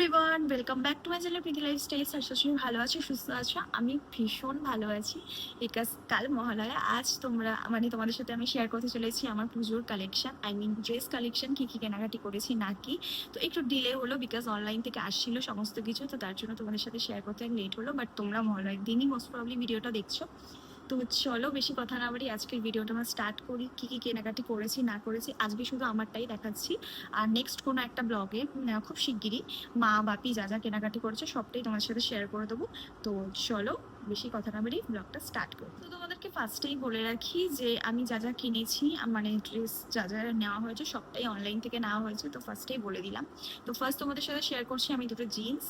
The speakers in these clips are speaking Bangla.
Everyone welcome back to my channel Preeti lifestyle আশা করি ভালো আছো, সুস্থ আছো। আমি ভীষণ ভালো আছি। বিকজ কাল মহালয়া, আজ তোমরা মানে তোমাদের সাথে আমি শেয়ার করতে চলেছি আমার পুজোর collection I mean dress collection কী কী কেনাকাটি করেছি, না কি। তো একটু ডিলে হলো বিকজ অনলাইন থেকে আসছিল সমস্ত কিছু, তো তার জন্য তোমাদের সাথে শেয়ার করতে লেট হলো বাট তোমরা মহালয়ার দিনই মোস্ট প্রবলি ভিডিওটা দেখছ। তো চলো বেশি কথা না বাড়ি আজকের ভিডিওটা আমরা স্টার্ট করি। কী কী কেনাকাটি করেছি, না করেছি, আজকে শুধু আমারটাই দেখাচ্ছি। আর নেক্সট কোনো একটা ব্লগে খুব শিগগিরই মা, বাপি যা যা কেনাকাটি করেছে সবটাই তোমার সাথে শেয়ার করে দেবো। তো চলো বেশি কথা না বাড়ি ব্লগটা স্টার্ট করি তো তোমাদেরকে ফার্স্টেই বলে রাখি যে, আমি যা যা কিনেছি মানে ড্রেস যা যা নেওয়া হয়েছে, সবটাই অনলাইন থেকে নেওয়া হয়েছে, তো ফার্স্টেই বলে দিলাম। তো ফার্স্ট তোমাদের সাথে শেয়ার করছি আমি দুটো জিন্স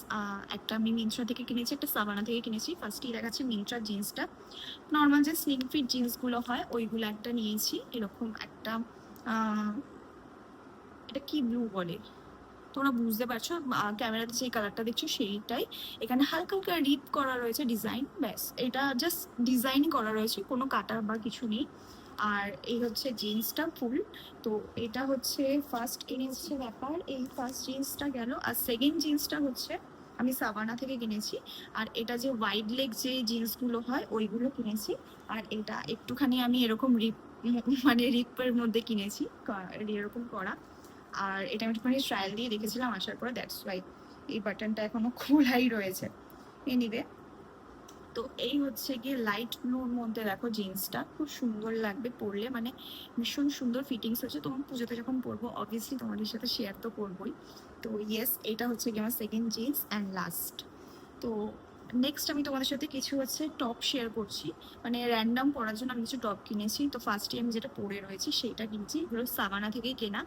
একটা আমি মিন্ত্রা থেকে কিনেছি, একটা সাবানা থেকে কিনেছি। ফার্স্টেই দেখাচ্ছি মিন্ত্রার জিন্সটা নর্মাল যে স্লিম ফিট জিন্সগুলো হয়, ওইগুলো একটা নিয়েছি, এরকম একটা এটা কি ব্লু বলে? তোমরা বুঝতে পারছ ক্যামেরাতে যে কালারটা দেখছ সেইটাই। এখানে হালকা হালকা রিপ করা রয়েছে ডিজাইন ব্যাস। এটা জাস্ট ডিজাইন করা রয়েছে, কোনো কাটা বা কিছু নেই। আর এই হচ্ছে জিন্সটা ফুল তো এটা হচ্ছে ফার্স্ট হচ্ছে ব্যাপার, এই ফার্স্ট জিন্সটা গেল। আর সেকেন্ড জিন্সটা হচ্ছে, আমি সাবানা থেকে কিনেছি। আর এটা যে ওয়াইড লেগ যে জিন্সগুলো হয়, ওইগুলো কিনেছি। আর এটা একটুখানি আমি এরকম রিপ মানে রিপের মধ্যে কিনেছি এরকম করা। আর এটা আমি একটুখানি ট্রায়াল দিয়ে দেখেছিলাম, আসার পরে দ্যাটস ওয়াই এই বাটনটা এখনও খোলাই রয়েছে। এনিওয়ে তো এই হচ্ছে গিয়ে লাইট ব্লুর মধ্যে দেখো জিন্সটা খুব সুন্দর লাগবে পরলে মানে ভীষণ সুন্দর ফিটিংস হচ্ছে। তোমার পুজোতে যখন পরবো অবভিয়াসলি তোমাদের সাথে শেয়ার তো করবোই। তো ইয়েস এটা হচ্ছে গিয়ে আমার সেকেন্ড জিন্স অ্যান্ড লাস্ট তো নেক্সট আমি তোমাদের সাথে কিছু হচ্ছে টপ শেয়ার করছি। মানে র্যান্ডাম পরার জন্য আমি কিছু টপ কিনেছি। তো ফার্স্টে আমি যেটা পরে রয়েছি, সেইটা কিনছি। এগুলো সাবানা থেকেই কেনা।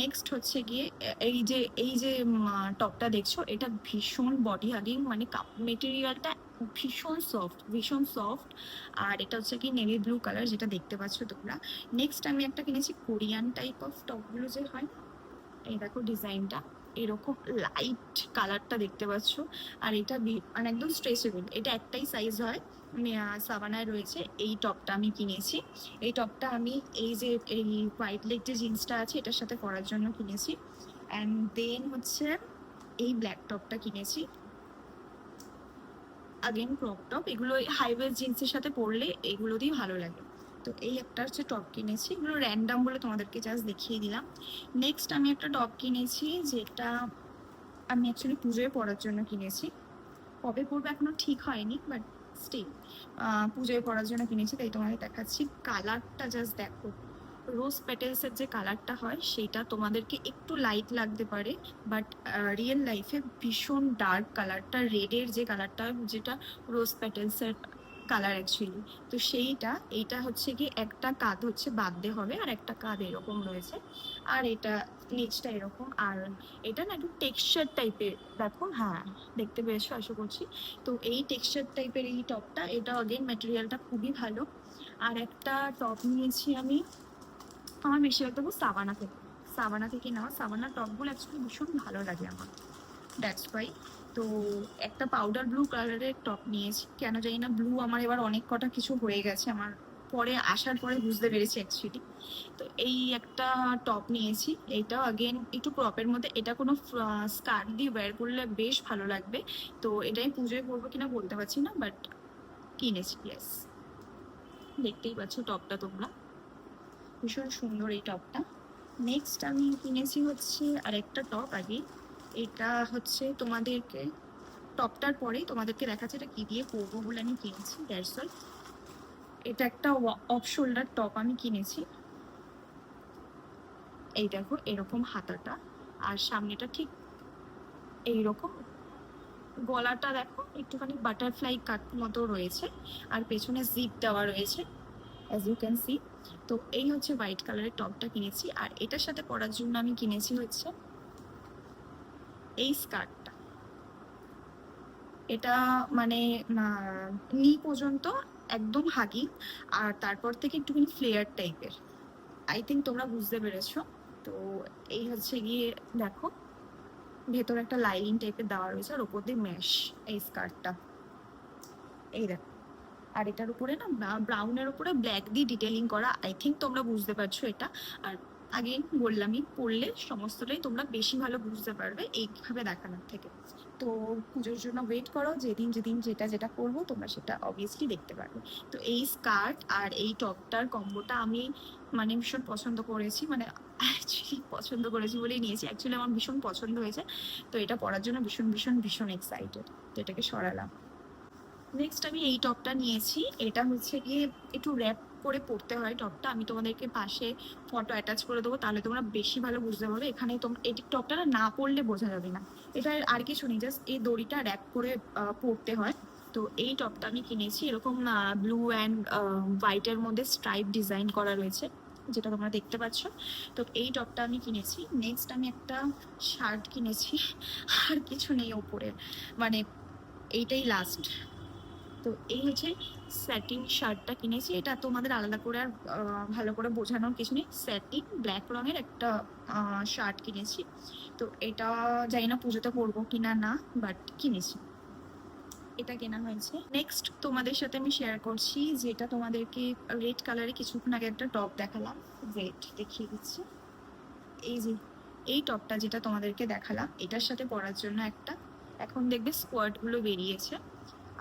নেক্সট হচ্ছে গিয়ে, এই যে এই যে টপটা দেখছ, এটা ভীষণ বডি হাগিং মানে মেটেরিয়ালটা ভীষণ সফট ভীষণ সফট আর এটা হচ্ছে কি নেভি ব্লু কালার যেটা দেখতে পাচ্ছ তোমরা। নেক্সট আমি একটা কিনেছি কোরিয়ান টাইপ অফ টপগুলো যে হয়, এই দেখো ডিজাইনটা এরকম লাইট কালারটা দেখতে পাচ্ছ, আর এটা মানে একদম স্ট্রেচেবল এটা একটাই সাইজ হয়। সাবানায় রয়েছে। এই টপটা আমি কিনেছি। এই টপটা আমি এই যে, এই হোয়াইট লেগ যে জিন্সটা আছে, এটার সাথে পরার জন্য কিনেছি। অ্যান্ড দেন হচ্ছে এই ব্ল্যাক টপটা কিনেছি। আগেন ক্রপ টপ এগুলো হাইওয়ে জিন্সের সাথে পরলে এগুলো দিয়ে ভালো লাগে। তো এই একটা হচ্ছে টপ কিনেছি। এগুলো র্যান্ডাম বলে তোমাদেরকে জাস্ট দেখিয়ে দিলাম। নেক্সট আমি একটা টপ কিনেছি, যেটা আমি অ্যাকচুয়ালি পুজোয় পরার জন্য কিনেছি। কবে পরবো এখনও ঠিক হয়নি বাট স্টিল পুজোয় পড়ার জন্য কিনেছি, তাই তোমাদের দেখাচ্ছি। কালারটা জাস্ট দেখো। রোজ পেটেলসের যে কালারটা হয়, সেটা তোমাদেরকে একটু লাইট লাগতে পারে বাট রিয়েল লাইফে ভীষণ ডার্ক কালারটা রেডের যে কালারটা যেটা রোজ পেটেলসের কালার অ্যাকচুয়ালি তো সেইটা, এইটা হচ্ছে কি একটা কাঁধ হচ্ছে বাদ বাঁধতে হবে আর একটা কাঁধ এরকম রয়েছে। আর এটা নিচটা এরকম। আর এটা না একটু টেক্সচার টাইপের দেখো হ্যাঁ দেখতে পেয়েছ, আশা করছি। তো এই টেক্সচার টাইপের এই টপটা, এটা অগেন ম্যাটেরিয়ালটা খুবই ভালো। আর একটা টপ নিয়েছি আমি, আমার বেশিরভাগ দেবো সাবানা থেকে। সাবানা থেকে নেওয়া সাবানা টপগুলো অ্যাকচুয়ালি ভীষণ ভালো লাগে আমার। দ্যাটস ওয়াই তো একটা পাউডার ব্লু কালারের টপ নিয়েছি। কেন জানি না ব্লু আমার এবার অনেক কটা কিছু হয়ে গেছে। আমার পরে আসার পরে বুঝতে পেরেছি অ্যাকচুয়ালি তো এই একটা টপ নিয়েছি। এইটাও আগেন একটু ক্রপের মধ্যে। এটা কোনো স্কার্ট দিয়ে ওয়্যার করলে বেশ ভালো লাগবে। তো এটা আমি পুজোয় পরবো কিনা বলতে পারছি না বাট কিনেছি ইয়েস দেখতেই পাচ্ছ টপটা তোমরা। ভীষণ সুন্দর এই টপটা নেক্সট আমি কিনেছি হচ্ছে আরেকটা টপ আগে। এটা হচ্ছে তোমাদেরকে টপটার পরে তোমাদেরকে দেখাচ্ছে এটা কী দিয়ে পরবো বলে আমি কিনেছি দ্যাটস অল এটা একটা অফ শোল্ডার টপ আমি কিনেছি। এই দেখো, এরকম হাতাটা। আর সামনেটা ঠিক এইরকম। গলাটা দেখো, একটুখানি বাটারফ্লাই কাট মতো রয়েছে। আর পেছনে জিপ দেওয়া রয়েছে অ্যাজ ইউ ক্যান সি তো এই হচ্ছে হোয়াইট কালারের টপটা কিনেছি। আর এটার সাথে পরার জন্য আমি কিনেছি হচ্ছে এই স্কার্টটা। এটা মানে নি পর্যন্ত একদম হাগি, আর তারপর থেকে একটুখানি ফ্লেয়ার টাইপের আই থিঙ্ক তোমরা বুঝতে পেরেছ। তো এই হচ্ছে গিয়ে, দেখো, ভেতরে একটা লাইনিং টাইপের দেওয়া রয়েছে, আর ওপর দিয়ে ম্যাশ এই স্কার্টটা। এই দেখো, আর এটার উপরে না ব্রাউনের উপরে ব্ল্যাক দিয়ে ডিটেলিং করা আই থিঙ্ক তোমরা বুঝতে পারছ এটা। আর আগে বললামই পড়লে সমস্তটাই তোমরা বেশি ভালো বুঝতে পারবে এইভাবে দেখানোর থেকে। তো পুজোর জন্য ওয়েট করো, যেদিন যেদিন যেটা যেটা করব তোমরা সেটা অবভিয়াসলি দেখতে পারবে। তো এই স্কার্ট আর এই টপটার কম্বোটা আমি মানে ভীষণ পছন্দ করেছি মানে পছন্দ করেছি বলেই নিয়েছি। অ্যাকচুয়ালি আমার ভীষণ পছন্দ হয়েছে, তো এটা পরার জন্য ভীষণ ভীষণ ভীষণ এক্সাইটেড তো এটাকে সরালাম। নেক্সট আমি এই টপটা নিয়েছি, এটা হচ্ছে গিয়ে একটু র্যাপ করে পড়তে হয় টপটা আমি তোমাদেরকে পাশে ফটো অ্যাটাচ করে দেবো, তাহলে তোমরা বেশি ভালো বুঝতে পারবে। এখানে তোমরা এই টপটা না পড়লে বোঝা যাবে না। এটা আর কিছু নেই জাস্ট এই দড়িটা র্যাপ করে পড়তে হয়। তো এই টপটা আমি কিনেছি, এরকম ব্লু অ্যান্ড হোয়াইটের মধ্যে স্ট্রাইপ ডিজাইন করা রয়েছে, যেটা তোমরা দেখতে পাচ্ছ। তো এই টপটা আমি কিনেছি। নেক্সট আমি একটা শার্ট কিনেছি, আর কিছু নেই ওপরে। মানে এইটাই লাস্ট তো এই হচ্ছে স্যাটিন শার্টটা কিনেছি। এটা তোমাদের আলাদা করে আর ভালো করে বোঝানোর কিছু নেই। স্যাটিন ব্ল্যাক রঙের একটা শার্ট কিনেছি। তো এটা জানি না পুজোতে পরবো কিনা না বাট কিনেছি। এটা কেনা হয়েছে। নেক্সট তোমাদের সাথে আমি শেয়ার করছি যেটা তোমাদেরকে রেড কালারে কিছুক্ষণ আগে একটা টপ দেখালাম। রেড দেখিয়ে দিচ্ছি। এই যে, এই টপটা যেটা তোমাদেরকে দেখালাম, এটার সাথে পরার জন্য একটা। এখন দেখবে স্কোয়ার্টগুলো বেরিয়েছে।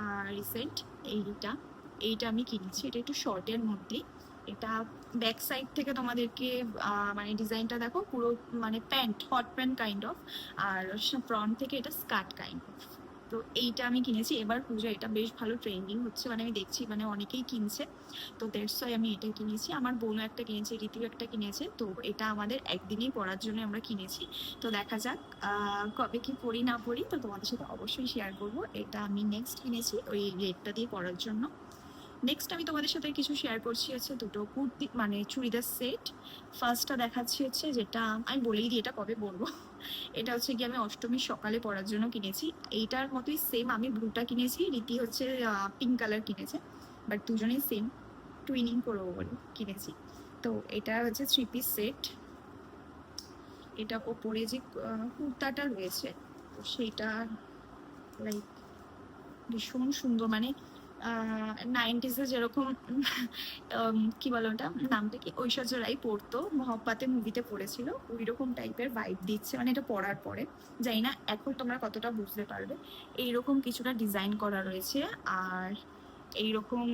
আর রিসেন্ট এইটা। এইটা আমি কিনেছি, এটা একটু শর্টের মধ্যেই। এটা ব্যাক সাইড থেকে তোমাদেরকে মানে ডিজাইনটা দেখো, পুরো মানে pant hot pant kind of R front থেকে এটা স্কার্ট কাইন্ড অফ তো এইটা আমি কিনেছি। এবার পুজো, এটা বেশ ভালো ট্রেন্ডিং হচ্ছে মানে আমি দেখছি মানে অনেকেই কিনছে। তো দেড়শ আমি এটা কিনেছি। আমার বোনও একটা কিনেছে, রীতিও একটা কিনেছে। তো এটা আমাদের একদিনেই পরার জন্য আমরা কিনেছি। তো দেখা যাক কবে কি পড়ি না পড়ি তো তোমাদের সাথে অবশ্যই শেয়ার করব। এটা আমি নেক্সট কিনেছি, ওই রেটটা দিয়ে পরার জন্য। নেক্সট আমি তোমাদের সাথে কিছু শেয়ার করছি, হচ্ছে দুটো কুর্তি মানে চুড়িদার সেট ফার্স্টটা দেখাচ্ছি হচ্ছে যেটা, আমি বলেই দিই এটা কবে পরবো। এটা হচ্ছে কি আমি অষ্টমীর সকালে পরার জন্য কিনেছি। এইটার মতোই সেম আমি ব্লুটা কিনেছি, রীতি হচ্ছে পিঙ্ক কালার কিনেছে বাট দুজনেই সেম টুইনিং করব বলে কিনেছি। তো এটা হচ্ছে থ্রি পিস সেট এটা ওপরে যে কুর্তাটা রয়েছে, তো সেইটা লাইক ভীষণ সুন্দর মানে নাইনটিসে যেরকম কি বলো ওটা? নামটা কি? ঐশ্বর্য রায় পড়তো, মহব্বাতে মুভিতে পড়েছিল ওই রকম টাইপের ভাইব দিচ্ছে মানে এটা পড়ার পরে। জানি না এখন তোমরা কতটা বুঝতে পারবে। এইরকম কিছুটা ডিজাইন করা রয়েছে, আর এইরকম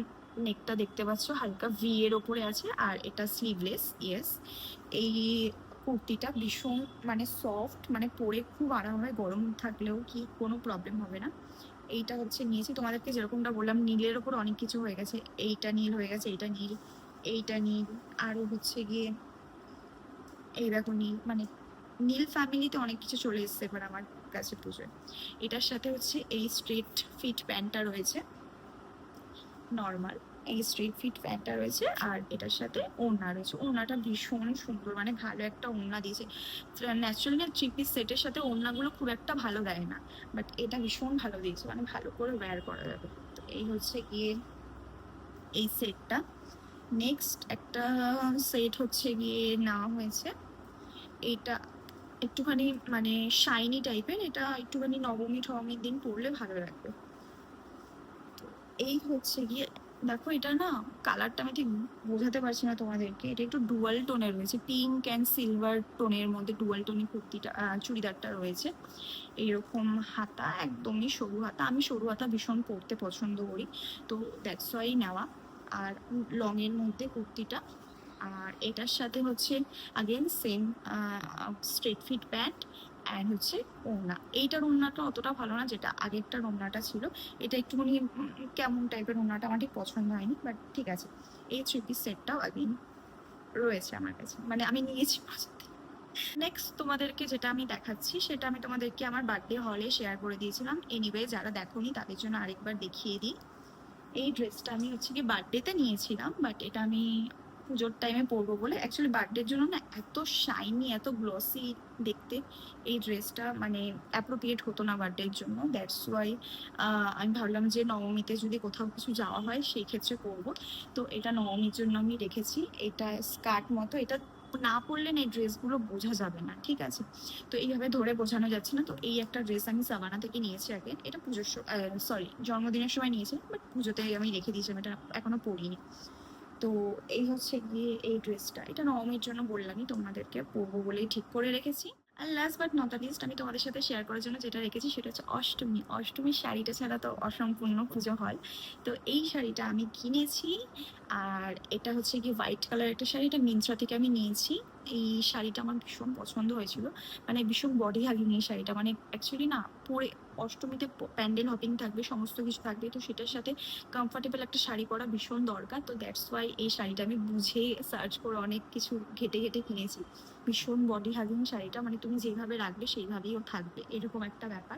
নেকটা দেখতে পাচ্ছ, হালকা ভি এর ওপরে আছে, আর এটা স্লিভলেস ইয়েস এই কুর্তিটা ভীষণ মানে সফট মানে পরে খুব আরাম হয় গরম থাকলেও কি কোনো প্রবলেম হবে না। এইটা হচ্ছে নিয়েছি তোমাদেরকে যেরকমটা বললাম, নীলের ওপর অনেক কিছু হয়ে গেছে। এইটা নীল হয়ে গেছে, এইটা নীল এইটা নীল। আরও হচ্ছে গিয়ে, এই দেখো নীল মানে নীল ফ্যামিলিতে অনেক কিছু চলে এসছে এবার আমার কাছে পুজোয়। এটার সাথে হচ্ছে এই স্ট্রেট ফিট প্যান্টটা রয়েছে নর্মাল এই স্ট্রেট ফিট প্যান্টটা রয়েছে আর এটার সাথে ওড়না রয়েছে। ওড়নাটা ভীষণ সুন্দর মানে ভালো একটা ওড়না দিয়েছে। ন্যাচারালি না থ্রি সেটের সাথে ওড়নাগুলো খুব একটা ভালো দেয় না বাট এটা ভীষণ ভালো দিয়েছে মানে ভালো করে ওয়্যার করা যাবে। তো এই হচ্ছে গিয়ে এই সেটটা নেক্সট একটা সেট হচ্ছে গিয়ে নেওয়া হয়েছে। এইটা একটুখানি মানে শাইনি টাইপের এটা একটুখানি নবমী ঠবমীর দিন পরলে ভালো লাগবে। এই হচ্ছে গিয়ে দেখো, এটা না কালারটা আমি ঠিক বোঝাতে পারছি না তোমাদেরকে। এটা একটু ডুয়াল টোনের রয়েছে পিঙ্ক অ্যান্ড সিলভার টোনের মধ্যে ডুয়াল টোনের কুর্তিটা চুড়িদারটা রয়েছে। এইরকম হাতা, একদমই সরু হাতা। আমি সরু হাতা ভীষণ পরতে পছন্দ করি, তো দ্যাটস ওয়াই নেওয়া। আর লং এর মধ্যে কুর্তিটা। আর এটার সাথে হচ্ছে again same straight fit pant and হচ্ছে ওড়না। এইটার ওড়নাটা অতটা ভালো না, যেটা আগেরটার ওড়নাটা ছিল। এটা একটুখানি কেমন টাইপের ওড়নাটা আমার ঠিক পছন্দ হয়নি বাট ঠিক আছে। এই থ্রি সেটটাও আগেন রয়েছে আমার কাছে। মানে আমি নিয়েছি নেক্সট তোমাদেরকে যেটা আমি দেখাচ্ছি, সেটা আমি তোমাদেরকে আমার বার্থডে হলে শেয়ার করে দিয়েছিলাম। এনিওয়ে যারা দেখোনি, তাদের জন্য আরেকবার দেখিয়ে দিই। এই ড্রেসটা আমি হচ্ছে কি বার্থডেতে নিয়েছিলাম বাট এটা আমি পুজোর টাইমে পরবো বলে অ্যাকচুয়ালি বার্থডের জন্য না এত শাইনি এত গ্লসি দেখতে। এই ড্রেসটা মানে অ্যাপ্রোপ্রিয়েট হতো না বার্থডের জন্য। দ্যাটস ওয়াই আমি ভাবলাম যে নবমীতে যদি কোথাও কিছু যাওয়া হয় সেই ক্ষেত্রে করব তো এটা নবমীর জন্য আমি রেখেছি। এটা স্কার্ট মতো। এটা না পরলে না এই ড্রেসগুলো বোঝা যাবে না, ঠিক আছে? তো এইভাবে ধরে বোঝানো যাচ্ছে না। তো এই একটা ড্রেস আমি সাবানা থেকে নিয়েছি আগে। এটা পুজোর সরি জন্মদিনের সময় নিয়েছি বাট পুজোতে আমি রেখে দিয়েছিলাম। এটা এখনও পরিনি। তো এই হচ্ছে গিয়ে এই ড্রেসটা। এটা নবমীর জন্য বললামই তোমাদেরকে পরবো বলেই ঠিক করে রেখেছি। আর লাস্ট বাট নট লিস্ট আমি তোমাদের সাথে শেয়ার করার জন্য যেটা রেখেছি সেটা হচ্ছে অষ্টমী। অষ্টমীর শাড়িটা ছাড়া তো অসম্পূর্ণ পুজো হয়। তো এই শাড়িটা আমি কিনেছি আর এটা হচ্ছে কি হোয়াইট কালার একটা শাড়ি, এটা মিন্ত্রা থেকে আমি নিয়েছি। এই শাড়িটা আমার ভীষণ পছন্দ হয়েছিল। মানে ভীষণ বডি হাগিং এই শাড়িটা। মানে অ্যাকচুয়ালি না পরে অষ্টমীতে প্যান্ডেল হপিং থাকবে, সমস্ত কিছু থাকবে, তো সেটার সাথে কমফর্টেবল একটা শাড়ি পরা ভীষণ দরকার, তো দ্যাটস ওয়াই এই শাড়িটা আমি বুঝে সার্চ করে অনেক কিছু ঘেটে ঘেটে কিনেছি। ভীষণ বডি হাগিং শাড়িটা মানে তুমি যেভাবে রাখবে সেইভাবেই ও থাকবে, এরকম একটা ব্যাপার।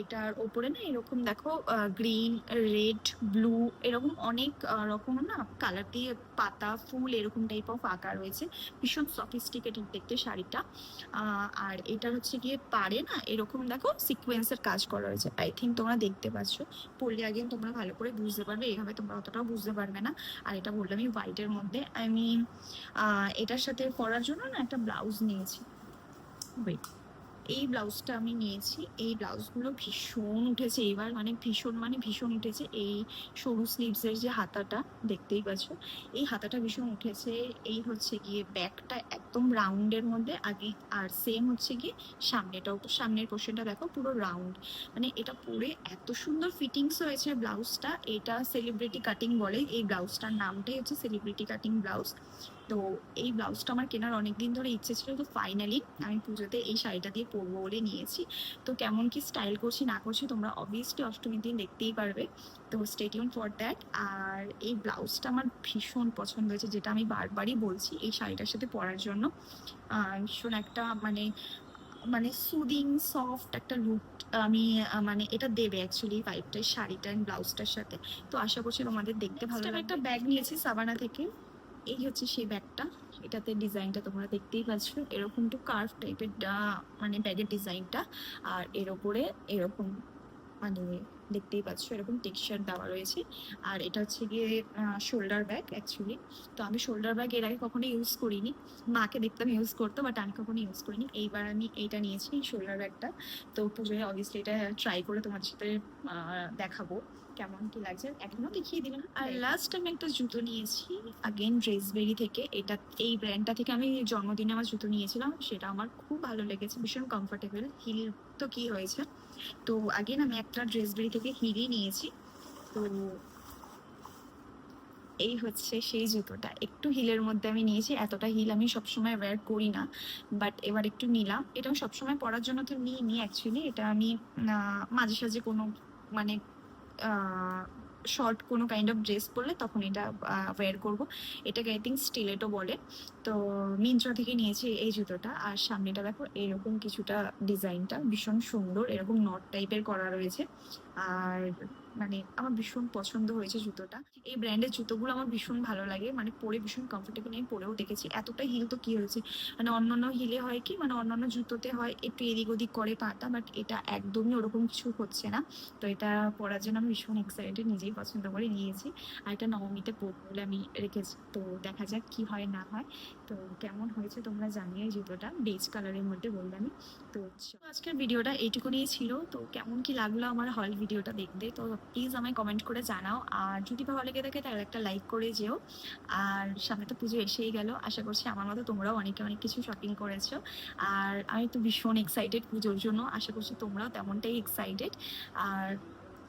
এটার ওপরে না এরকম দেখো গ্রিন রেড ব্লু এরকম অনেক রকম না কালার দিয়ে পাতা, ফুল এরকম টাইপ অফ আঁকা রয়েছে, ভীষণ সফিস্টিকেটেড দেখতে শাড়িটা। আর এটা হচ্ছে গিয়ে পারে না এরকম দেখো সিকোয়েন্সের কাজ করা রয়েছে আই থিঙ্ক তোমরা দেখতে পাচ্ছ। পড়লে আগে তোমরা ভালো করে বুঝতে পারবে এইভাবে তোমরা অতটাও বুঝতে পারবে না। আর এটা বললামই হোয়াইটের মধ্যে। আমি এটার সাথে পরার জন্য না একটা ব্লাউজ নিয়েছি। ওয়েট এই ব্লাউজটা আমি নিয়েছি। এই ব্লাউজগুলো ভীষণ উঠেছে। এবার মানে ভীষণ মানে ভীষণ উঠেছে। এই সরু স্লিভসের যে হাতাটা, দেখতেই পাচ্ছ, এই হাতাটা ভীষণ উঠেছে। এই হচ্ছে গিয়ে ব্যাকটা একদম রাউন্ডের মধ্যে। আগে আর সেম হচ্ছে গিয়ে সামনেটাও। সামনের পোর্শনটা দেখো, পুরো রাউন্ড মানে এটা পরে এত সুন্দর ফিটিংস হয়েছে ব্লাউজটা। এটা সেলিব্রিটি কাটিং বলে। এই ব্লাউজটার নামটাই হচ্ছে সেলিব্রিটি কাটিং ব্লাউজ তো এই ব্লাউজটা আমার কেনার অনেক দিন ধরে ইচ্ছে ছিল। তো ফাইনালি আমি পুজোতে এই শাড়িটা দিয়ে পরবো বলে নিয়েছি। তো কেমন কি স্টাইল করছি না করছি তোমরা অবভিয়াসলি অষ্টমীর দিন দেখতেই পারবে। তো স্টেডিয়াম ফর দ্যাট আর এই ব্লাউজটা আমার ভীষণ পছন্দ হয়েছে যেটা আমি বারবারই বলছি এই শাড়িটার সাথে পরার জন্য। ভীষণ একটা মানে মানে সুদিং সফট একটা লুক আমি মানে এটা দেবে অ্যাকচুয়ালি ভাইবটা শাড়িটা অ্যান্ড ব্লাউজটার সাথে। তো আশা করছি তোমাদের দেখতে ভালো একটা ব্যাগ নিয়েছি সাবানা থেকে। এই হচ্ছে সেই ব্যাগটা এটাতে ডিজাইনটা তোমরা দেখতেই পাচ্ছ। এরকম একটু কার্ভ টাইপের মানে ব্যাগের ডিজাইনটা। আর এর ওপরে এরকম মানে দেখতেই পাচ্ছ, এরকম টেক্সচার দেওয়া রয়েছে। আর এটা হচ্ছে গিয়ে শোল্ডার ব্যাগ অ্যাকচুয়ালি তো আমি শোল্ডার ব্যাগ এর আগে কখনো ইউজ করিনি। মাকে দেখতাম ইউজ করতো বাট আমি কখনো ইউজ করিনি। এইবার আমি এইটা নিয়েছি শোল্ডার ব্যাগটা তো পুজোয় অবভিয়াসলি এটা ট্রাই করে তোমাদের সাথে দেখাবো। কেমন কি লাগছে এখনও দেখিয়ে দিলাম। আর লাস্ট আমি একটা জুতো নিয়েছি আগেন ড্রেসবেরি থেকে। এটা এই ব্র্যান্ডটা থেকে আমি জন্মদিনে আমার জুতো নিয়েছিলাম সেটা আমার খুব ভালো লেগেছে ভীষণ কমফোর্টেবল হিল তো কি হয়েছে? তো আগেন আমি একটা ড্রেসবেরি থেকে হিলই নিয়েছি। তো এই হচ্ছে সেই জুতোটা। একটু হিলের মধ্যে আমি নিয়েছি এতটা হিল আমি সবসময় ওয়্যার করি না। বাট এবার একটু নিলাম। এটাও সবসময় পরার জন্য তো নিই নি অ্যাকচুয়ালি এটা আমি মাঝে সাঝে কোনো মানে শর্ট কোনো কাইন্ড অফ ড্রেস পরলে তখন এটা ওয়্যার করব। এটাকে আই থিঙ্ক স্টিলেটও বলে। তো মিন্ত্রা থেকে নিয়েছি এই জুতোটা। আর সামনেটা দেখো, এরকম কিছুটা ডিজাইনটা ভীষণ সুন্দর, এরকম নট টাইপের করা রয়েছে। আর মানে আমার ভীষণ পছন্দ হয়েছে জুতোটা। এই ব্র্যান্ডের জুতোগুলো আমার ভীষণ ভালো লাগে মানে পরে ভীষণ কমফোর্টেবল আমি পরেও দেখেছি। এতটা হিল তো কি হয়েছে? মানে অন্যান্য হিলে হয় কি মানে অন্যান্য জুতোতে হয় একটু এদিক ওদিক করে পাতা বাট এটা একদমই ওরকম কিছু হচ্ছে না। তো এটা পরার জন্য আমি ভীষণ এক্সাইটেড নিজেই পছন্দ করে নিয়েছি। আর এটা নবমীতে পরবো বলে আমি রেখেছি। তো দেখা যাক কি হয়, না হয়। তো কেমন হয়েছে তোমরা জানিয়ে জুতোটা। বেজ কালারের মধ্যে বললামই তো আজকের ভিডিওটা এইটুকুনি ছিল। তো কেমন কি লাগল আমার হল ভিডিওটা দেখতে? তো প্লিজ আমায় কমেন্ট করে জানাও। আর যদি ভালো লেগে থাকে তাহলে একটা লাইক করে যেও। আর সামনে তো পুজো এসেই গেল। আশা করছি আমার মতো তোমরাও অনেকে অনেক কিছু শপিং করেছ। আর আমি তো ভীষণ এক্সাইটেড পুজোর জন্য। আশা করছি তোমরাও তেমনটাই এক্সাইটেড আর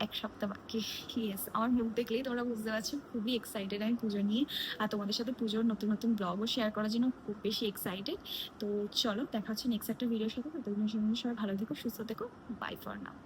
এক সপ্তাহ বাকি। ইয়েস আমার মুখ দেখলেই তোমরা বুঝতে পারছ, খুবই এক্সাইটেড আমি পুজো নিয়ে। আর তোমাদের সাথে পুজোর নতুন নতুন ব্লগও শেয়ার করার জন্য খুব বেশি এক্সাইটেড তো চলো, দেখা হচ্ছে নেক্সট একটা ভিডিওর সাথে। তো তুমি সবাই ভালো থেকো, সুস্থ থেকো। By for now